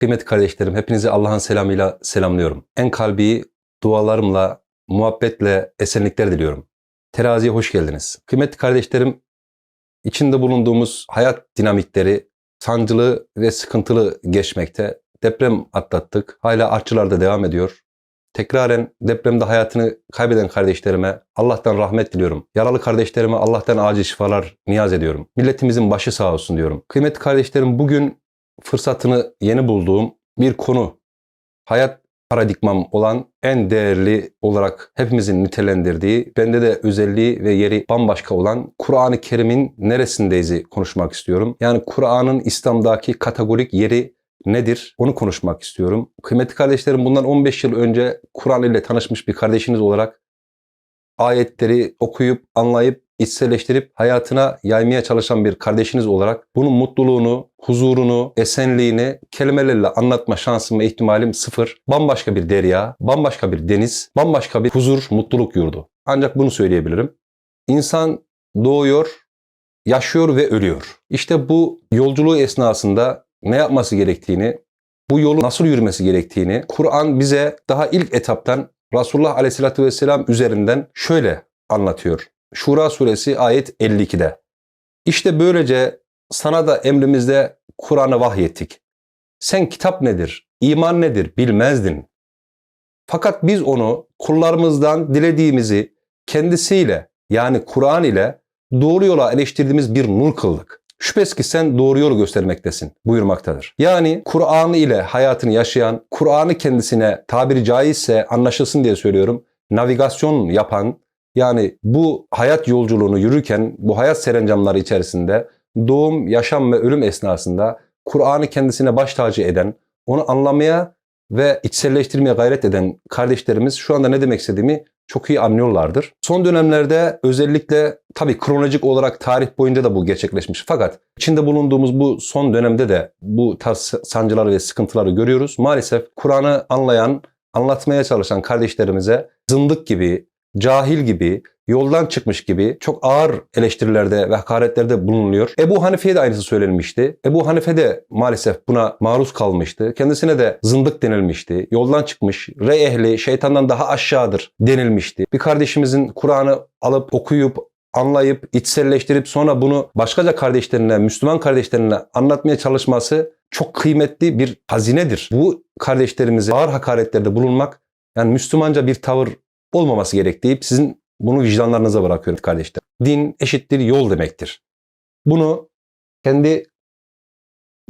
Kıymetli kardeşlerim, hepinizi Allah'ın selamıyla selamlıyorum. En kalbi dualarımla, muhabbetle esenlikler diliyorum. Teraziye hoş geldiniz. Kıymetli kardeşlerim, içinde bulunduğumuz hayat dinamikleri sancılı ve sıkıntılı geçmekte. Deprem atlattık. Hala artçılarda devam ediyor. Tekraren depremde hayatını kaybeden kardeşlerime Allah'tan rahmet diliyorum. Yaralı kardeşlerime Allah'tan acil şifalar niyaz ediyorum. Milletimizin başı sağ olsun diyorum. Kıymetli kardeşlerim bugün fırsatını yeni bulduğum bir konu. Hayat paradigmam olan en değerli olarak hepimizin nitelendirdiği, bende de özelliği ve yeri bambaşka olan Kur'an-ı Kerim'in neresindeyiz'i konuşmak istiyorum. Yani Kur'an'ın İslam'daki kategorik yeri nedir? Onu konuşmak istiyorum. Kıymetli kardeşlerim bundan 15 yıl önce Kur'an ile tanışmış bir kardeşiniz olarak ayetleri okuyup, anlayıp, içselleştirip hayatına yaymaya çalışan bir kardeşiniz olarak bunun mutluluğunu, huzurunu, esenliğini kelimelerle anlatma şansım ve ihtimalim sıfır. Bambaşka bir derya, bambaşka bir deniz, bambaşka bir huzur, mutluluk yurdu. Ancak bunu söyleyebilirim. İnsan doğuyor, yaşıyor ve ölüyor. İşte bu yolculuğu esnasında ne yapması gerektiğini, bu yolu nasıl yürümesi gerektiğini Kur'an bize daha ilk etaptan Resulullah Aleyhisselatü Vesselam üzerinden şöyle anlatıyor. Şura suresi ayet 52'de. İşte böylece sana da emrimizde Kur'an'ı vahyettik. Sen kitap nedir, iman nedir bilmezdin. Fakat biz onu kullarımızdan dilediğimizi kendisiyle yani Kur'an ile doğru yola eleştirdiğimiz bir nur kıldık. Şüphesiz ki sen doğru yolu göstermektesin buyurmaktadır. Yani Kur'an ile hayatını yaşayan, Kur'an'ı kendisine tabiri caizse anlaşılsın diye söylüyorum, navigasyon yapan, yani bu hayat yolculuğunu yürürken, bu hayat serencamları içerisinde doğum, yaşam ve ölüm esnasında Kur'an'ı kendisine baş tacı eden, onu anlamaya ve içselleştirmeye gayret eden kardeşlerimiz şu anda ne demek istediğimi çok iyi anlıyorlardır. Son dönemlerde özellikle tabii kronolojik olarak tarih boyunca da bu gerçekleşmiş. Fakat içinde bulunduğumuz bu son dönemde de bu tarz sancıları ve sıkıntıları görüyoruz. Maalesef Kur'an'ı anlayan, anlatmaya çalışan kardeşlerimize zındık gibi, cahil gibi, yoldan çıkmış gibi çok ağır eleştirilerde ve hakaretlerde bulunuluyor. Ebu Hanife'ye de aynısı söylenmişti. Ebu Hanife de maalesef buna maruz kalmıştı. Kendisine de zındık denilmişti. Yoldan çıkmış, rey ehli, şeytandan daha aşağıdır denilmişti. Bir kardeşimizin Kur'an'ı alıp okuyup anlayıp, içselleştirip sonra bunu başkaca kardeşlerine, Müslüman kardeşlerine anlatmaya çalışması çok kıymetli bir hazinedir. Bu kardeşlerimize ağır hakaretlerde bulunmak yani Müslümanca bir tavır olmaması gerek deyip sizin bunu vicdanlarınıza bırakıyorum kardeşler. Din eşittir yol demektir. Bunu kendi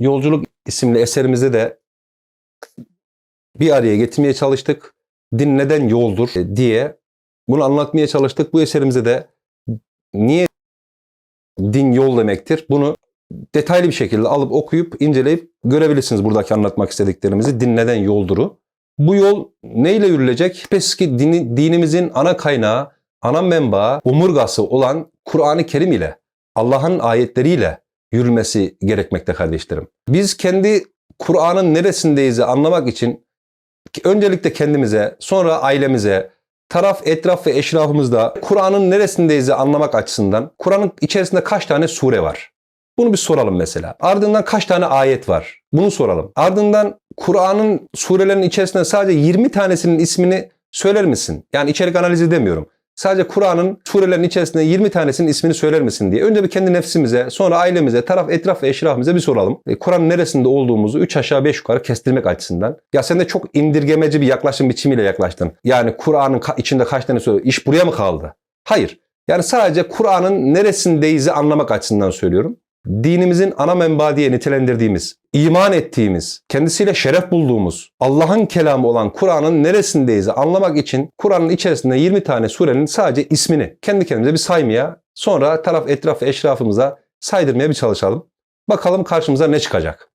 Yolculuk isimli eserimizde de bir araya getirmeye çalıştık. Din neden yoldur diye bunu anlatmaya çalıştık. Bu eserimize de niye din yol demektir? Bunu detaylı bir şekilde alıp okuyup inceleyip görebilirsiniz buradaki anlatmak istediklerimizi. Din neden yolduru? Bu yol neyle yürülecek? Şüphesiz ki dini, dinimizin ana kaynağı, ana menbaı, omurgası olan Kur'an-ı Kerim ile, Allah'ın ayetleriyle yürülmesi gerekmekte kardeşlerim. Biz kendi Kur'an'ın neresindeyiz anlamak için öncelikle kendimize, sonra ailemize, taraf, etraf ve eşrafımızda Kur'an'ın neresindeyiz anlamak açısından Kur'an'ın içerisinde kaç tane sure var? Bunu bir soralım mesela. Ardından kaç tane ayet var? Bunu soralım. Ardından Kur'an'ın surelerin içerisinde sadece 20 tanesinin ismini söyler misin? Yani içerik analizi demiyorum. Sadece Kur'an'ın surelerin içerisinde 20 tanesinin ismini söyler misin diye. Önce bir kendi nefsimize, sonra ailemize, taraf, etraf ve eşrafımıza bir soralım. E, Kur'an neresinde olduğumuzu 3 aşağı 5 yukarı kestirmek açısından. Ya sen de çok indirgemeci bir yaklaşım biçimiyle yaklaştın. Yani Kur'an'ın içinde kaç tane söylüyor? İş buraya mı kaldı? Hayır. Yani sadece Kur'an'ın neresindeyiz'i anlamak açısından söylüyorum dinimizin ana menba diye nitelendirdiğimiz, iman ettiğimiz, kendisiyle şeref bulduğumuz, Allah'ın kelamı olan Kur'an'ın neresindeyiz anlamak için Kur'an'ın içerisinde 20 tane surenin sadece ismini kendi kendimize bir saymaya, sonra taraf etraf ve eşrafımıza saydırmaya bir çalışalım. Bakalım karşımıza ne çıkacak.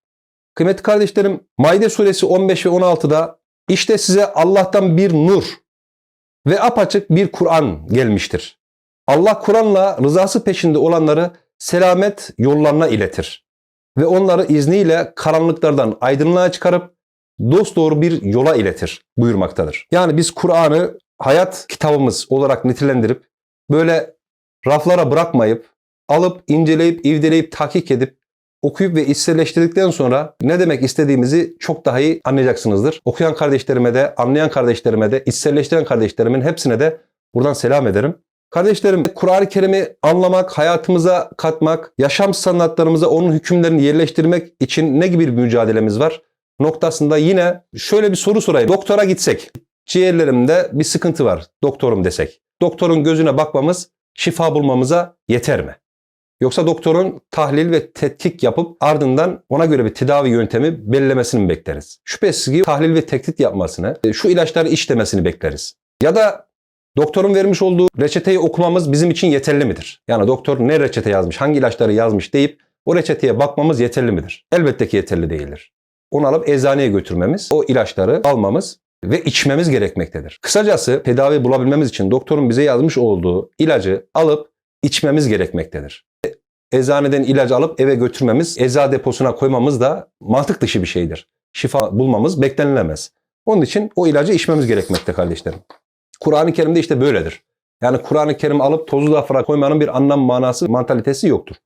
Kıymetli kardeşlerim, Maide suresi 15 ve 16'da işte size Allah'tan bir nur ve apaçık bir Kur'an gelmiştir. Allah Kur'an'la rızası peşinde olanları selamet yollarına iletir. Ve onları izniyle karanlıklardan aydınlığa çıkarıp dosdoğru bir yola iletir buyurmaktadır. Yani biz Kur'an'ı hayat kitabımız olarak nitelendirip böyle raflara bırakmayıp alıp inceleyip ivdeleyip tahkik edip okuyup ve içselleştirdikten sonra ne demek istediğimizi çok daha iyi anlayacaksınızdır. Okuyan kardeşlerime de, anlayan kardeşlerime de, içselleştiren kardeşlerimin hepsine de buradan selam ederim. Kardeşlerim, Kur'an-ı Kerim'i anlamak, hayatımıza katmak, yaşam sanatlarımıza onun hükümlerini yerleştirmek için ne gibi bir mücadelemiz var? Noktasında yine şöyle bir soru sorayım. Doktora gitsek, ciğerlerimde bir sıkıntı var, doktorum desek. Doktorun gözüne bakmamız, şifa bulmamıza yeter mi? Yoksa doktorun tahlil ve tetkik yapıp ardından ona göre bir tedavi yöntemi belirlemesini mi bekleriz? Şüphesiz ki tahlil ve tetkik yapmasını, e, şu ilaçları iç bekleriz. Ya da doktorun vermiş olduğu reçeteyi okumamız bizim için yeterli midir? Yani doktor ne reçete yazmış, hangi ilaçları yazmış deyip o reçeteye bakmamız yeterli midir? Elbette ki yeterli değildir. Onu alıp eczaneye götürmemiz, o ilaçları almamız ve içmemiz gerekmektedir. Kısacası tedavi bulabilmemiz için doktorun bize yazmış olduğu ilacı alıp içmemiz gerekmektedir. Eczaneden ilacı alıp eve götürmemiz, ecza deposuna koymamız da mantık dışı bir şeydir. Şifa bulmamız beklenilemez. Onun için o ilacı içmemiz gerekmekte kardeşlerim. Kur'an-ı Kerim'de işte böyledir. Yani Kur'an-ı Kerim alıp tozu zafıra koymanın bir anlam manası, mantalitesi yoktur.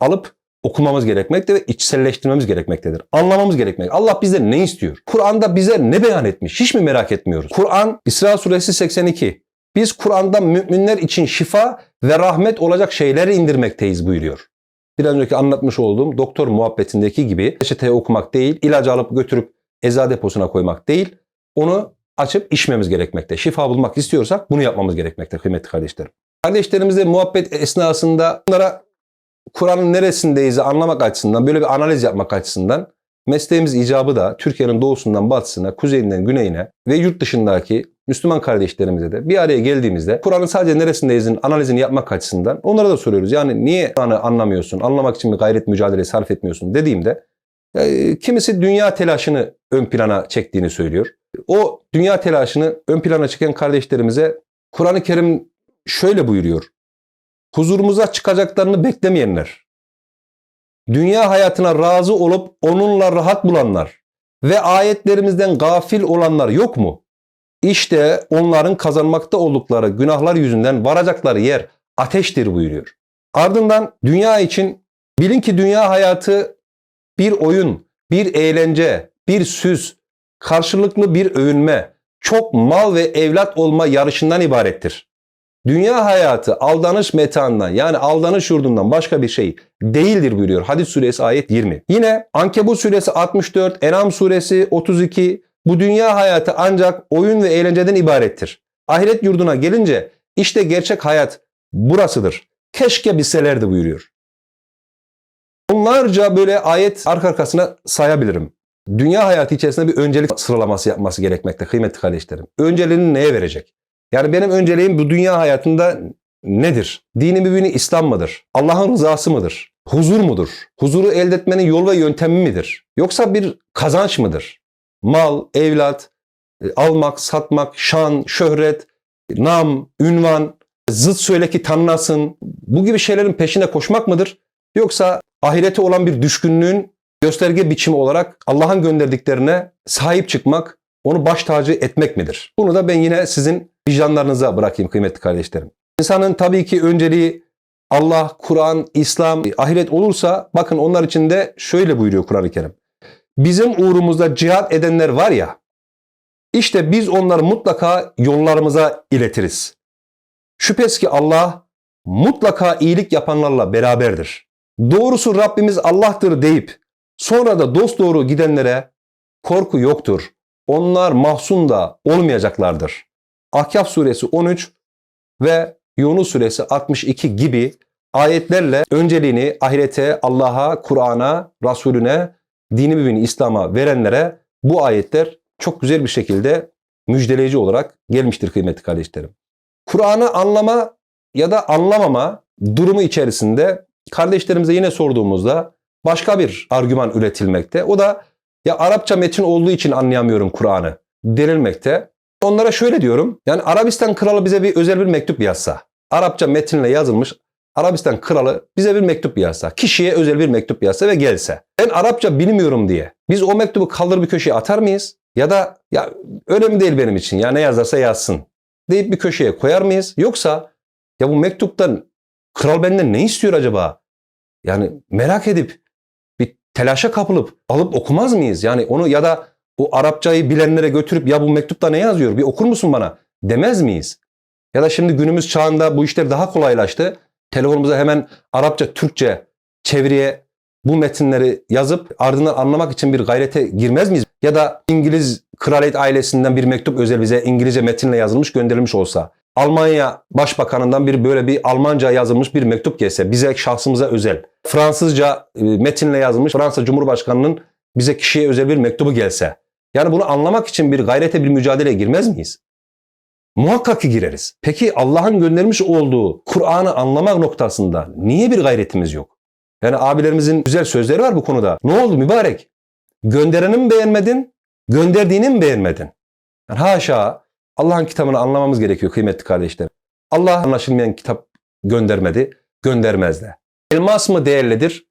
Alıp okumamız gerekmekte ve içselleştirmemiz gerekmektedir. Anlamamız gerekmek. Allah bizden ne istiyor? Kur'an'da bize ne beyan etmiş? Hiç mi merak etmiyoruz? Kur'an İsra suresi 82. Biz Kur'an'da müminler için şifa ve rahmet olacak şeyleri indirmekteyiz buyuruyor. Biraz önceki anlatmış olduğum doktor muhabbetindeki gibi reçeteyi okumak değil, ilacı alıp götürüp ecza deposuna koymak değil, onu açıp içmemiz gerekmekte. Şifa bulmak istiyorsak bunu yapmamız gerekmekte kıymetli kardeşlerim. Kardeşlerimizle muhabbet esnasında onlara Kur'an'ın neresindeyiz anlamak açısından, böyle bir analiz yapmak açısından mesleğimiz icabı da Türkiye'nin doğusundan batısına, kuzeyinden güneyine ve yurt dışındaki Müslüman kardeşlerimize de bir araya geldiğimizde Kur'an'ın sadece neresindeyizin analizini yapmak açısından onlara da soruyoruz. Yani niye Kur'an'ı anlamıyorsun, anlamak için bir gayret mücadele sarf etmiyorsun dediğimde e, kimisi dünya telaşını ön plana çektiğini söylüyor. O dünya telaşını ön plana çeken kardeşlerimize Kur'an-ı Kerim şöyle buyuruyor. Huzurumuza çıkacaklarını beklemeyenler, dünya hayatına razı olup onunla rahat bulanlar ve ayetlerimizden gafil olanlar yok mu? İşte onların kazanmakta oldukları günahlar yüzünden varacakları yer ateştir buyuruyor. Ardından dünya için bilin ki dünya hayatı bir oyun, bir eğlence, bir süs, karşılıklı bir övünme, çok mal ve evlat olma yarışından ibarettir. Dünya hayatı aldanış metaından yani aldanış yurdundan başka bir şey değildir buyuruyor. Hadis suresi ayet 20. Yine Ankebut suresi 64, Enam suresi 32 bu dünya hayatı ancak oyun ve eğlenceden ibarettir. Ahiret yurduna gelince işte gerçek hayat burasıdır. Keşke bilselerdi buyuruyor. Onlarca böyle ayet arka arkasına sayabilirim. Dünya hayatı içerisinde bir öncelik sıralaması yapması gerekmekte kıymetli kardeşlerim. Önceliğini neye verecek? Yani benim önceliğim bu dünya hayatında nedir? Dini mübini İslam mıdır? Allah'ın rızası mıdır? Huzur mudur? Huzuru elde etmenin yol ve yöntemi midir? Yoksa bir kazanç mıdır? Mal, evlat, e, almak, satmak, şan, şöhret, nam, ünvan, zıt söyle ki tanınasın. Bu gibi şeylerin peşine koşmak mıdır? Yoksa ahirete olan bir düşkünlüğün gösterge biçimi olarak Allah'ın gönderdiklerine sahip çıkmak, onu baş tacı etmek midir? Bunu da ben yine sizin vicdanlarınıza bırakayım kıymetli kardeşlerim. İnsanın tabii ki önceliği Allah, Kur'an, İslam, ahiret olursa bakın onlar için de şöyle buyuruyor Kur'an-ı Kerim. Bizim uğrumuzda cihat edenler var ya, işte biz onları mutlaka yollarımıza iletiriz. Şüphesiz ki Allah mutlaka iyilik yapanlarla beraberdir. Doğrusu Rabbimiz Allah'tır deyip sonra da dost doğru gidenlere korku yoktur. Onlar mahzun da olmayacaklardır. Ahkaf suresi 13 ve Yunus suresi 62 gibi ayetlerle önceliğini ahirete, Allah'a, Kur'an'a, Resulüne, dini mübini İslam'a verenlere bu ayetler çok güzel bir şekilde müjdeleyici olarak gelmiştir kıymetli kardeşlerim. Kur'an'ı anlama ya da anlamama durumu içerisinde kardeşlerimize yine sorduğumuzda başka bir argüman üretilmekte. O da ya Arapça metin olduğu için anlayamıyorum Kur'an'ı denilmekte. Onlara şöyle diyorum. Yani Arabistan kralı bize bir özel bir mektup yazsa. Arapça metinle yazılmış Arabistan kralı bize bir mektup yazsa. Kişiye özel bir mektup yazsa ve gelse. Ben Arapça bilmiyorum diye. Biz o mektubu kaldırıp bir köşeye atar mıyız? Ya da ya önemli değil benim için ya ne yazarsa yazsın deyip bir köşeye koyar mıyız? Yoksa ya bu mektuptan kral benden ne istiyor acaba? Yani merak edip telaşa kapılıp alıp okumaz mıyız? Yani onu ya da bu Arapçayı bilenlere götürüp ya bu mektupta ne yazıyor bir okur musun bana demez miyiz? Ya da şimdi günümüz çağında bu işler daha kolaylaştı. Telefonumuza hemen Arapça, Türkçe çeviriye bu metinleri yazıp ardından anlamak için bir gayrete girmez miyiz? Ya da İngiliz kraliyet ailesinden bir mektup özel bize İngilizce metinle yazılmış gönderilmiş olsa. Almanya Başbakanından bir böyle bir Almanca yazılmış bir mektup gelse bize şahsımıza özel. Fransızca e, metinle yazılmış Fransa Cumhurbaşkanı'nın bize kişiye özel bir mektubu gelse. Yani bunu anlamak için bir gayrete bir mücadeleye girmez miyiz? Muhakkak ki gireriz. Peki Allah'ın göndermiş olduğu Kur'an'ı anlamak noktasında niye bir gayretimiz yok? Yani abilerimizin güzel sözleri var bu konuda. Ne oldu mübarek? Göndereni mi beğenmedin? Gönderdiğini mi beğenmedin? Yani haşa Allah'ın kitabını anlamamız gerekiyor kıymetli kardeşlerim. Allah anlaşılmayan kitap göndermedi, göndermez de. Elmas mı değerlidir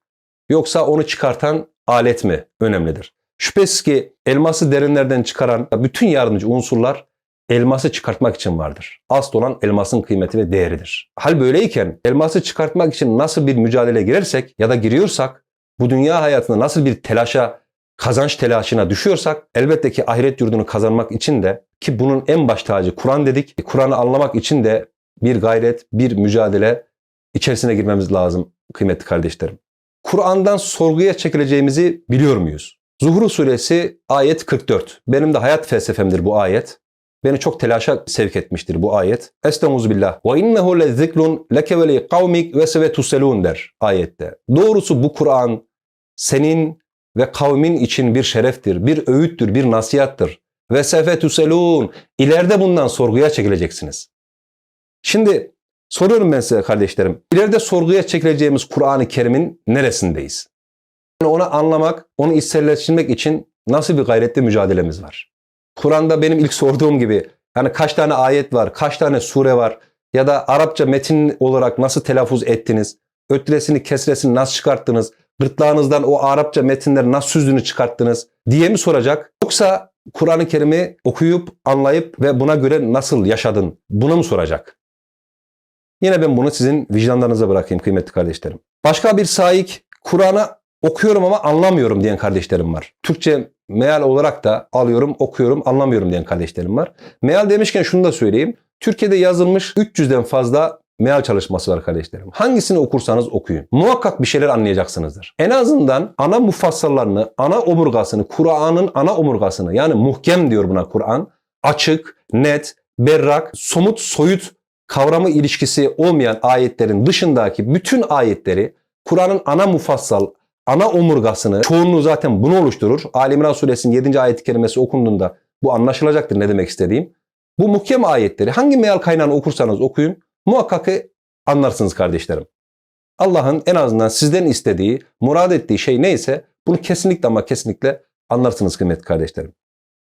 yoksa onu çıkartan alet mi önemlidir? Şüphesiz ki elması derinlerden çıkaran bütün yardımcı unsurlar elması çıkartmak için vardır. Asıl olan elmasın kıymeti ve değeridir. Hal böyleyken elması çıkartmak için nasıl bir mücadele girersek ya da giriyorsak bu dünya hayatında nasıl bir telaşa, kazanç telaşına düşüyorsak elbette ki ahiret yurdunu kazanmak için de ki bunun en baş tacı Kur'an dedik. Kur'an'ı anlamak için de bir gayret, bir mücadele içerisine girmemiz lazım kıymetli kardeşlerim. Kur'an'dan sorguya çekileceğimizi biliyor muyuz? Zuhru suresi ayet 44. Benim de hayat felsefemdir bu ayet. Beni çok telaşa sevk etmiştir bu ayet. Estaizu billah. Ve innehu lezikrun leke ve li kavmik ve sevetuselun der ayette. Doğrusu bu Kur'an senin ve kavmin için bir şereftir, bir öğüttür, bir nasihattır. Ve sefetuselun. İleride bundan sorguya çekileceksiniz. Şimdi soruyorum ben size kardeşlerim. İleride sorguya çekileceğimiz Kur'an-ı Kerim'in neresindeyiz? Yani onu anlamak, onu içselleştirmek için nasıl bir gayretli mücadelemiz var? Kur'an'da benim ilk sorduğum gibi yani kaç tane ayet var, kaç tane sure var ya da Arapça metin olarak nasıl telaffuz ettiniz? Ötresini, kesresini nasıl çıkarttınız? Gırtlağınızdan o Arapça metinleri nasıl süzdüğünü çıkarttınız diye mi soracak? Yoksa Kur'an-ı Kerim'i okuyup, anlayıp ve buna göre nasıl yaşadın? Bunu mu soracak? Yine ben bunu sizin vicdanlarınıza bırakayım kıymetli kardeşlerim. Başka bir saik Kur'an'ı okuyorum ama anlamıyorum diyen kardeşlerim var. Türkçe meal olarak da alıyorum, okuyorum, anlamıyorum diyen kardeşlerim var. Meal demişken şunu da söyleyeyim. Türkiye'de yazılmış 300'den fazla meal çalışması var kardeşlerim. Hangisini okursanız okuyun. Muhakkak bir şeyler anlayacaksınızdır. En azından ana mufassallarını, ana omurgasını, Kur'an'ın ana omurgasını yani muhkem diyor buna Kur'an. Açık, net, berrak, somut, soyut kavramı ilişkisi olmayan ayetlerin dışındaki bütün ayetleri Kur'an'ın ana mufassal, ana omurgasını çoğunluğu zaten bunu oluşturur. Ali İmran suresinin 7. ayet-i kerimesi okunduğunda bu anlaşılacaktır ne demek istediğim. Bu muhkem ayetleri hangi meal kaynağını okursanız okuyun muhakkak anlarsınız kardeşlerim. Allah'ın en azından sizden istediği, murad ettiği şey neyse bunu kesinlikle ama kesinlikle anlarsınız kıymetli kardeşlerim.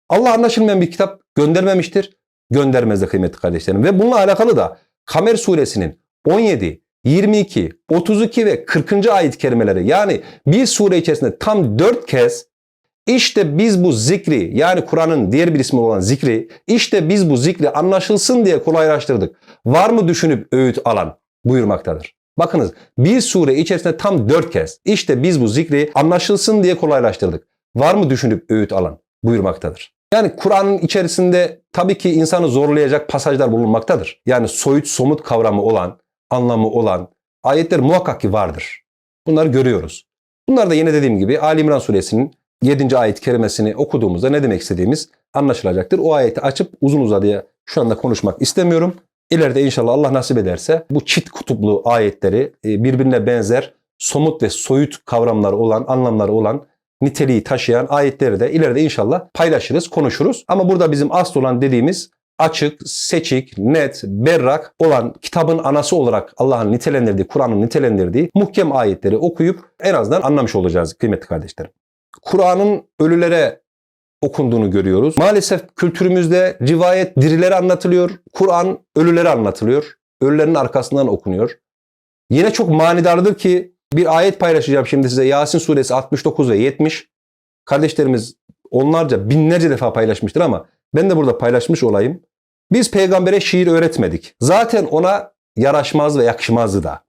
Allah anlaşılmayan bir kitap göndermemiştir, göndermez de kıymetli kardeşlerim. Ve bununla alakalı da Kamer suresinin 17, 22, 32 ve 40. ayet kelimeleri yani bir sure içerisinde tam 4 kez işte biz bu zikri yani Kur'an'ın diğer bir ismi olan zikri işte biz bu zikri anlaşılsın diye kolaylaştırdık. Var mı düşünüp öğüt alan buyurmaktadır. Bakınız bir sure içerisinde tam 4 kez işte biz bu zikri anlaşılsın diye kolaylaştırdık. Var mı düşünüp öğüt alan buyurmaktadır. Yani Kur'an'ın içerisinde tabii ki insanı zorlayacak pasajlar bulunmaktadır. Yani soyut somut kavramı olan, anlamı olan ayetler muhakkak ki vardır. Bunları görüyoruz. Bunlar da yine dediğim gibi Ali İmran suresinin 7. ayet kerimesini okuduğumuzda ne demek istediğimiz anlaşılacaktır. O ayeti açıp uzun uzadıya şu anda konuşmak istemiyorum. İleride inşallah Allah nasip ederse bu çift kutuplu ayetleri e, birbirine benzer somut ve soyut kavramları olan, anlamları olan niteliği taşıyan ayetleri de ileride inşallah paylaşırız, konuşuruz. Ama burada bizim asıl olan dediğimiz açık, seçik, net, berrak olan kitabın anası olarak Allah'ın nitelendirdiği, Kur'an'ın nitelendirdiği muhkem ayetleri okuyup en azından anlamış olacağız kıymetli kardeşlerim. Kur'an'ın ölülere okunduğunu görüyoruz. Maalesef kültürümüzde rivayet dirilere anlatılıyor, Kur'an ölülere anlatılıyor. Ölülerin arkasından okunuyor. Yine çok manidardır ki bir ayet paylaşacağım şimdi size. Yasin suresi 69 ve 70. Kardeşlerimiz onlarca, binlerce defa paylaşmıştır ama ben de burada paylaşmış olayım. Biz peygambere şiir öğretmedik. Zaten ona yaraşmaz ve yakışmazdı da.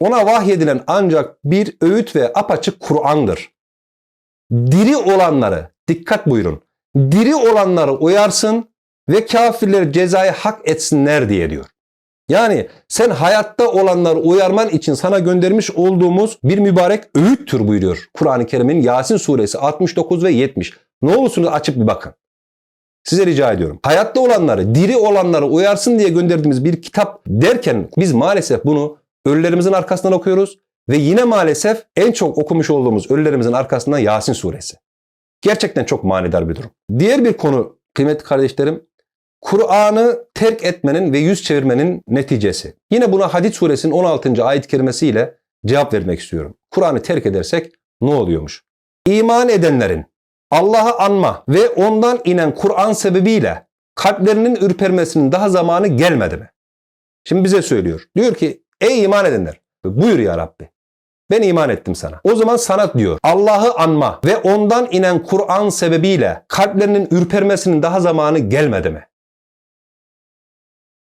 Ona vahyedilen ancak bir öğüt ve apaçık Kur'an'dır. Diri olanları, dikkat buyurun, diri olanları uyarsın ve kafirler cezayı hak etsinler diye diyor. Yani sen hayatta olanları uyarman için sana göndermiş olduğumuz bir mübarek öğüttür buyuruyor Kur'an-ı Kerim'in Yasin suresi 69 ve 70. Ne olursunuz açıp bir bakın. Size rica ediyorum. Hayatta olanları, diri olanları uyarsın diye gönderdiğimiz bir kitap derken biz maalesef bunu ölülerimizin arkasından okuyoruz ve yine maalesef en çok okumuş olduğumuz ölülerimizin arkasından Yasin suresi. Gerçekten çok manidar bir durum. Diğer bir konu kıymetli kardeşlerim Kur'an'ı terk etmenin ve yüz çevirmenin neticesi. Yine buna Hadid suresinin 16. ayet kerimesiyle cevap vermek istiyorum. Kur'an'ı terk edersek ne oluyormuş? İman edenlerin Allah'ı anma ve ondan inen Kur'an sebebiyle kalplerinin ürpermesinin daha zamanı gelmedi mi? Şimdi bize söylüyor. Diyor ki ey iman edenler buyur ya Rabbi. Ben iman ettim sana. O zaman sana diyor Allah'ı anma ve ondan inen Kur'an sebebiyle kalplerinin ürpermesinin daha zamanı gelmedi mi?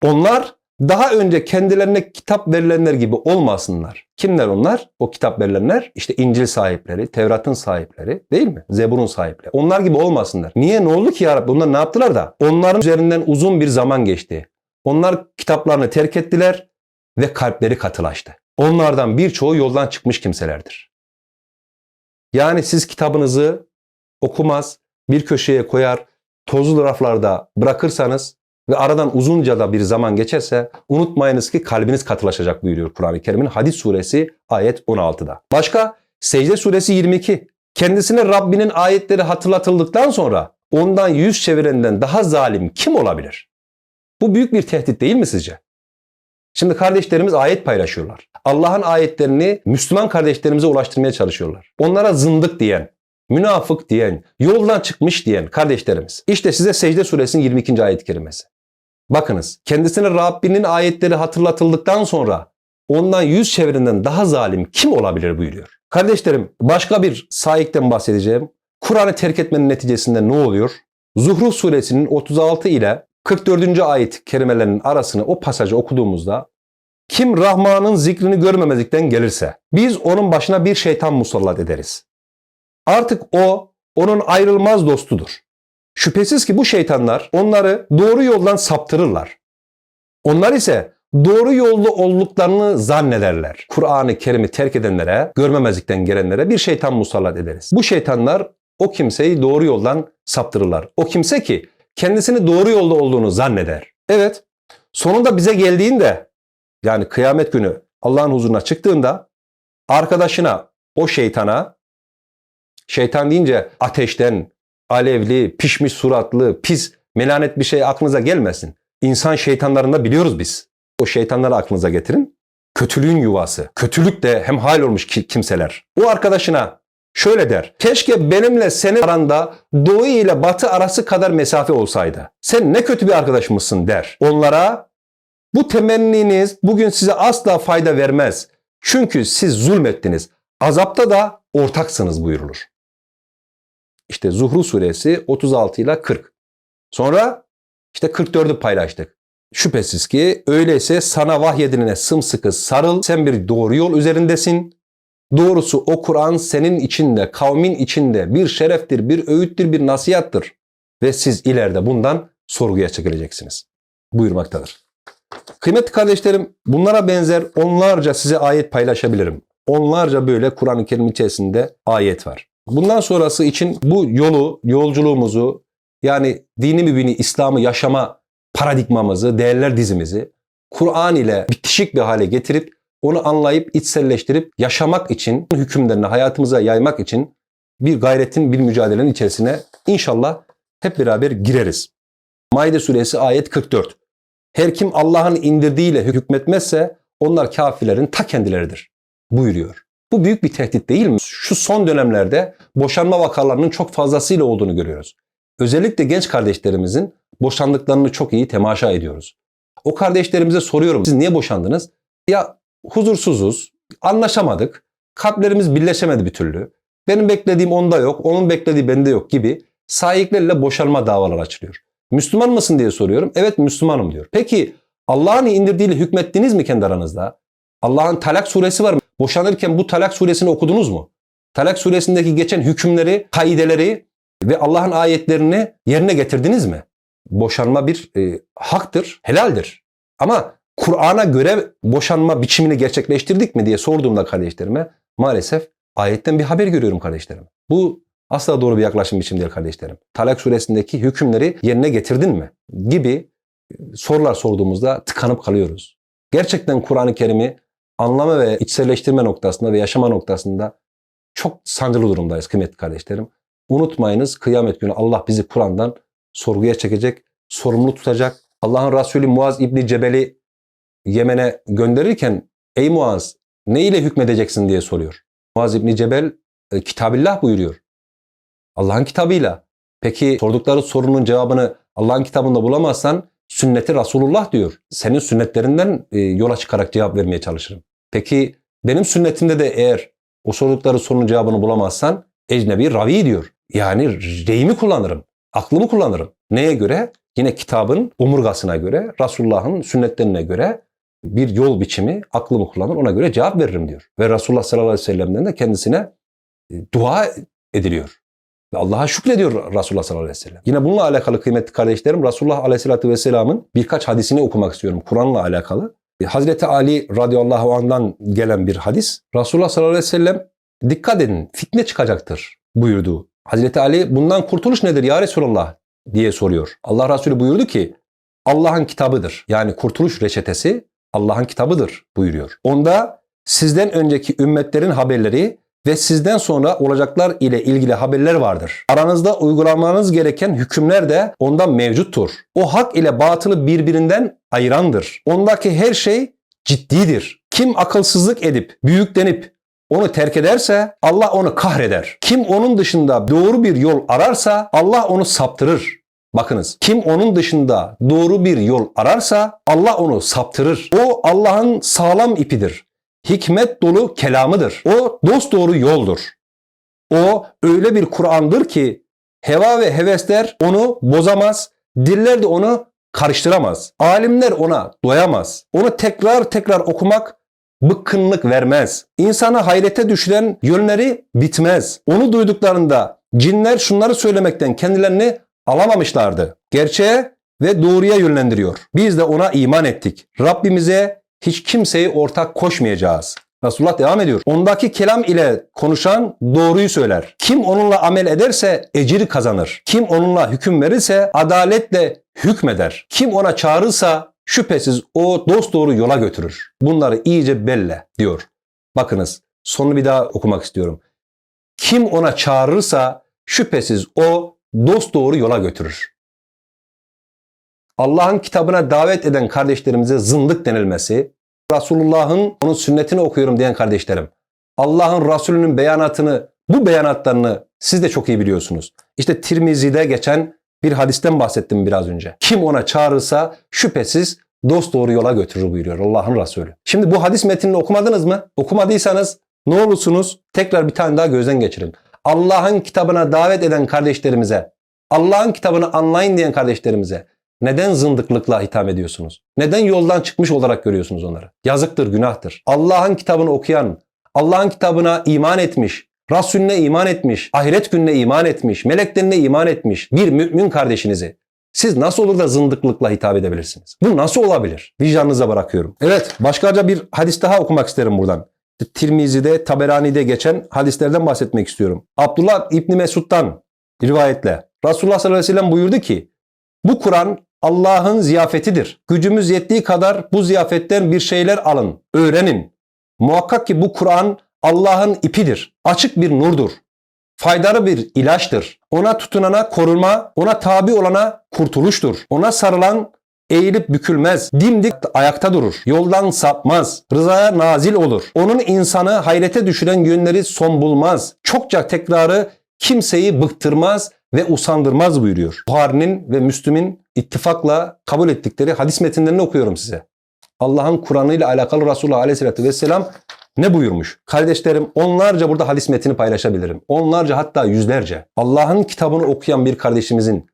Onlar daha önce kendilerine kitap verilenler gibi olmasınlar. Kimler onlar? O kitap verilenler işte İncil sahipleri, Tevrat'ın sahipleri değil mi? Zebur'un sahipleri. Onlar gibi olmasınlar. Niye? Ne oldu ki ya Rabbi? Onlar ne yaptılar da? Onların üzerinden uzun bir zaman geçti. Onlar kitaplarını terk ettiler ve kalpleri katılaştı. Onlardan birçoğu yoldan çıkmış kimselerdir. Yani siz kitabınızı okumaz, bir köşeye koyar, tozlu raflarda bırakırsanız ve aradan uzunca da bir zaman geçerse unutmayınız ki kalbiniz katılaşacak buyuruyor Kur'an-ı Kerim'in Hadis suresi ayet 16'da. Başka Secde suresi 22. Kendisine Rabbinin ayetleri hatırlatıldıktan sonra ondan yüz çevirenden daha zalim kim olabilir? Bu büyük bir tehdit değil mi sizce? Şimdi kardeşlerimiz ayet paylaşıyorlar. Allah'ın ayetlerini Müslüman kardeşlerimize ulaştırmaya çalışıyorlar. Onlara zındık diyen, münafık diyen, yoldan çıkmış diyen kardeşlerimiz. İşte size Secde suresinin 22. ayet kerimesi. Bakınız kendisine Rabbinin ayetleri hatırlatıldıktan sonra ondan yüz çevirinden daha zalim kim olabilir buyuruyor. Kardeşlerim başka bir sahipten bahsedeceğim. Kur'an'ı terk etmenin neticesinde ne oluyor? Zuhruf suresinin 36 ile 44. ayet kelimelerinin arasını o pasajı okuduğumuzda kim Rahman'ın zikrini görmemezlikten gelirse biz onun başına bir şeytan musallat ederiz. Artık o onun ayrılmaz dostudur. Şüphesiz ki bu şeytanlar onları doğru yoldan saptırırlar. Onlar ise doğru yolda olduklarını zannederler. Kur'an-ı Kerim'i terk edenlere, görmemezlikten gelenlere bir şeytan musallat ederiz. Bu şeytanlar o kimseyi doğru yoldan saptırırlar. O kimse ki kendisini doğru yolda olduğunu zanneder. Evet, sonunda bize geldiğinde yani kıyamet günü Allah'ın huzuruna çıktığında arkadaşına, o şeytana, şeytan deyince ateşten, alevli, pişmiş suratlı, pis, melanet bir şey aklınıza gelmesin. İnsan şeytanlarında biliyoruz biz. O şeytanları aklınıza getirin. Kötülüğün yuvası. Kötülük de hem hal olmuş kimseler. O arkadaşına şöyle der. Keşke benimle senin aranda doğu ile batı arası kadar mesafe olsaydı. Sen ne kötü bir arkadaşımızsın der. Onlara bu temenniniz bugün size asla fayda vermez. Çünkü siz zulmettiniz. Azapta da ortaksınız buyurulur. İşte Zuhru suresi 36 ile 40. Sonra işte 44'ü paylaştık. Şüphesiz ki öyleyse sana vahyedilene sımsıkı sarıl. Sen bir doğru yol üzerindesin. Doğrusu o Kur'an senin içinde, kavmin içinde bir şereftir, bir öğüttür, bir nasihattır. Ve siz ileride bundan sorguya çekileceksiniz. Buyurmaktadır. Kıymetli kardeşlerim bunlara benzer onlarca size ayet paylaşabilirim. Onlarca böyle Kur'an-ı Kerim içerisinde ayet var. Bundan sonrası için bu yolu, yolculuğumuzu yani dini mübini İslam'ı yaşama paradigmamızı, değerler dizimizi Kur'an ile bitişik bir hale getirip onu anlayıp içselleştirip yaşamak için, hükümlerini hayatımıza yaymak için bir gayretin, bir mücadelenin içerisine inşallah hep beraber gireriz. Maide suresi ayet 44. Her kim Allah'ın indirdiğiyle hükmetmezse onlar kafirlerin ta kendileridir buyuruyor. Bu büyük bir tehdit değil mi? Şu son dönemlerde boşanma vakalarının çok fazlasıyla olduğunu görüyoruz. Özellikle genç kardeşlerimizin boşandıklarını çok iyi temaşa ediyoruz. O kardeşlerimize soruyorum siz niye boşandınız? Ya huzursuzuz, anlaşamadık, kalplerimiz birleşemedi bir türlü. Benim beklediğim onda yok, onun beklediği bende yok gibi sahiplerle boşanma davaları açılıyor. Müslüman mısın diye soruyorum. Evet Müslümanım diyor. Peki Allah'ın indirdiğiyle hükmettiniz mi kendi aranızda? Allah'ın talak suresi var. Boşanırken bu talak suresini okudunuz mu? Talak suresindeki geçen hükümleri, kaideleri ve Allah'ın ayetlerini yerine getirdiniz mi? Boşanma bir e, haktır, helaldir. Ama Kur'an'a göre boşanma biçimini gerçekleştirdik mi diye sorduğumda kardeşlerime maalesef ayetten bir haber görüyorum kardeşlerim. Bu asla doğru bir yaklaşım biçimi değil kardeşlerim. Talak suresindeki hükümleri yerine getirdin mi? Gibi sorular sorduğumuzda tıkanıp kalıyoruz. Gerçekten Kur'an-ı Kerim'i anlama ve içselleştirme noktasında ve yaşama noktasında çok sancılı durumdayız kıymetli kardeşlerim. Unutmayınız kıyamet günü Allah bizi Kur'an'dan sorguya çekecek, sorumlu tutacak. Allah'ın Resulü Muaz İbni Cebel'i Yemen'e gönderirken ey Muaz ne ile hükmedeceksin diye soruyor. Muaz İbni Cebel e, kitabillah buyuruyor. Allah'ın kitabıyla. Peki sordukları sorunun cevabını Allah'ın kitabında bulamazsan sünneti Resulullah diyor. Senin sünnetlerinden e, yola çıkarak cevap vermeye çalışırım. Peki benim sünnetimde de eğer o sordukları sorunun cevabını bulamazsan ecnebi ravi diyor. Yani reyimi kullanırım, aklımı kullanırım. Neye göre? Yine kitabın omurgasına göre, Resulullah'ın sünnetlerine göre bir yol biçimi, aklımı kullanır ona göre cevap veririm diyor. Ve Resulullah sallallahu aleyhi ve sellem'den de kendisine e, dua ediliyor. Ve Allah'a şükrediyor Resulullah sallallahu aleyhi ve sellem. Yine bununla alakalı kıymetli kardeşlerim Resulullah aleyhissalatü vesselamın birkaç hadisini okumak istiyorum Kur'an'la alakalı. E, Hazreti Ali radıyallahu anh'dan gelen bir hadis. Resulullah sallallahu aleyhi ve sellem dikkat edin fitne çıkacaktır buyurdu. Hazreti Ali bundan kurtuluş nedir ya Resulullah diye soruyor. Allah Resulü buyurdu ki Allah'ın kitabıdır. Yani kurtuluş reçetesi Allah'ın kitabıdır buyuruyor. Onda sizden önceki ümmetlerin haberleri ve sizden sonra olacaklar ile ilgili haberler vardır. Aranızda uygulamanız gereken hükümler de ondan mevcuttur. O hak ile batılı birbirinden ayırandır. Ondaki her şey ciddidir. Kim akılsızlık edip büyüklenip onu terk ederse Allah onu kahreder. Kim onun dışında doğru bir yol ararsa Allah onu saptırır. Bakınız kim onun dışında doğru bir yol ararsa Allah onu saptırır. O Allah'ın sağlam ipidir. Hikmet dolu kelamıdır. O dost doğru yoldur. O öyle bir Kur'an'dır ki heva ve hevesler onu bozamaz, diller de onu karıştıramaz. Alimler ona doyamaz. Onu tekrar tekrar okumak bıkkınlık vermez. İnsanı hayrete düşüren yönleri bitmez. Onu duyduklarında cinler şunları söylemekten kendilerini alamamışlardı. Gerçeğe ve doğruya yönlendiriyor. Biz de ona iman ettik. Rabbimize hiç kimseyi ortak koşmayacağız. Resulullah devam ediyor. Ondaki kelam ile konuşan doğruyu söyler. Kim onunla amel ederse ecir kazanır. Kim onunla hüküm verirse adaletle hükmeder. Kim ona çağırırsa şüphesiz o dost doğru yola götürür. Bunları iyice belle diyor. Bakınız sonunu bir daha okumak istiyorum. Kim ona çağırırsa şüphesiz o dost doğru yola götürür. Allah'ın kitabına davet eden kardeşlerimize zındık denilmesi, Resulullah'ın onun sünnetini okuyorum diyen kardeşlerim, Allah'ın Resulünün beyanatını, bu beyanatlarını siz de çok iyi biliyorsunuz. İşte Tirmizi'de geçen bir hadisten bahsettim biraz önce. Kim ona çağırırsa şüphesiz dost doğru yola götürür buyuruyor Allah'ın Resulü. Şimdi bu hadis metnini okumadınız mı? Okumadıysanız ne olursunuz tekrar bir tane daha gözden geçirin. Allah'ın kitabına davet eden kardeşlerimize, Allah'ın kitabını anlayın diyen kardeşlerimize neden zındıklıkla hitap ediyorsunuz? Neden yoldan çıkmış olarak görüyorsunuz onları? Yazıktır, günahtır. Allah'ın kitabını okuyan, Allah'ın kitabına iman etmiş, Resulüne iman etmiş, ahiret gününe iman etmiş, meleklerine iman etmiş bir mümin kardeşinizi siz nasıl olur da zındıklıkla hitap edebilirsiniz? Bu nasıl olabilir? Vicdanınıza bırakıyorum. Evet, başkaca bir hadis daha okumak isterim buradan. Tirmizi'de, Taberani'de geçen hadislerden bahsetmek istiyorum. Abdullah İbni Mesud'dan rivayetle Resulullah sallallahu aleyhi ve sellem buyurdu ki bu Kur'an Allah'ın ziyafetidir. Gücümüz yettiği kadar bu ziyafetten bir şeyler alın, öğrenin. Muhakkak ki bu Kur'an Allah'ın ipidir. Açık bir nurdur. Faydalı bir ilaçtır. Ona tutunana korunma, ona tabi olana kurtuluştur. Ona sarılan eğilip bükülmez, dimdik ayakta durur, yoldan sapmaz, rızaya nazil olur. Onun insanı hayrete düşüren yönleri son bulmaz. Çokça tekrarı kimseyi bıktırmaz ve usandırmaz buyuruyor. Buhari'nin ve Müslüm'ün ittifakla kabul ettikleri hadis metinlerini okuyorum size. Allah'ın Kur'an'ı ile alakalı Resulullah Aleyhisselatü Vesselam ne buyurmuş? Kardeşlerim onlarca burada hadis metini paylaşabilirim. Onlarca hatta yüzlerce. Allah'ın kitabını okuyan bir kardeşimizin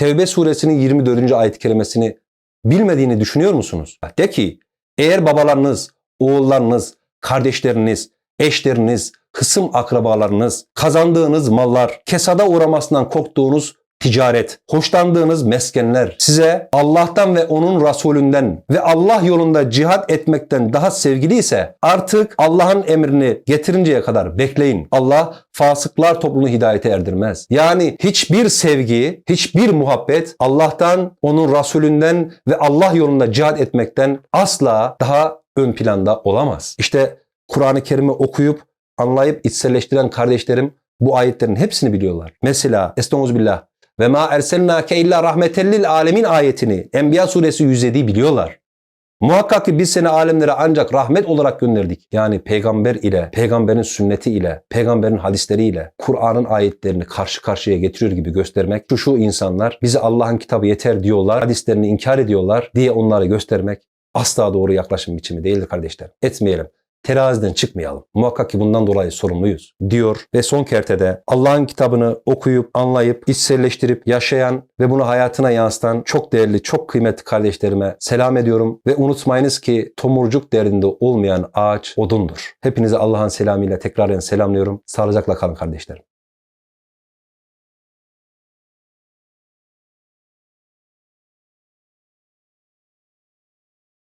Tevbe suresinin 24. ayet-i kerimesini bilmediğini düşünüyor musunuz? De ki eğer babalarınız, oğullarınız, kardeşleriniz, eşleriniz, hısım akrabalarınız, kazandığınız mallar, kesada uğramasından korktuğunuz ticaret, hoşlandığınız meskenler size Allah'tan ve onun Resulünden ve Allah yolunda cihat etmekten daha sevgili ise artık Allah'ın emrini getirinceye kadar bekleyin. Allah fasıklar topluluğunu hidayete erdirmez. Yani hiçbir sevgi, hiçbir muhabbet Allah'tan, onun Resulünden ve Allah yolunda cihat etmekten asla daha ön planda olamaz. İşte Kur'an-ı Kerim'i okuyup anlayıp içselleştiren kardeşlerim bu ayetlerin hepsini biliyorlar. Mesela Estağfirullah ve ma erselnake illa rahmetellil alemin ayetini Enbiya suresi 107'yi biliyorlar. Muhakkak ki biz seni alemlere ancak rahmet olarak gönderdik. Yani peygamber ile, peygamberin sünneti ile, peygamberin hadisleri ile Kur'an'ın ayetlerini karşı karşıya getiriyor gibi göstermek. Şu şu insanlar bize Allah'ın kitabı yeter diyorlar, hadislerini inkar ediyorlar diye onları göstermek asla doğru yaklaşım biçimi değildir kardeşler. Etmeyelim teraziden çıkmayalım. Muhakkak ki bundan dolayı sorumluyuz diyor ve son kertede Allah'ın kitabını okuyup, anlayıp, içselleştirip yaşayan ve bunu hayatına yansıtan çok değerli, çok kıymetli kardeşlerime selam ediyorum ve unutmayınız ki tomurcuk derdinde olmayan ağaç odundur. Hepinizi Allah'ın selamıyla tekraren selamlıyorum. Sağlıcakla kalın kardeşlerim.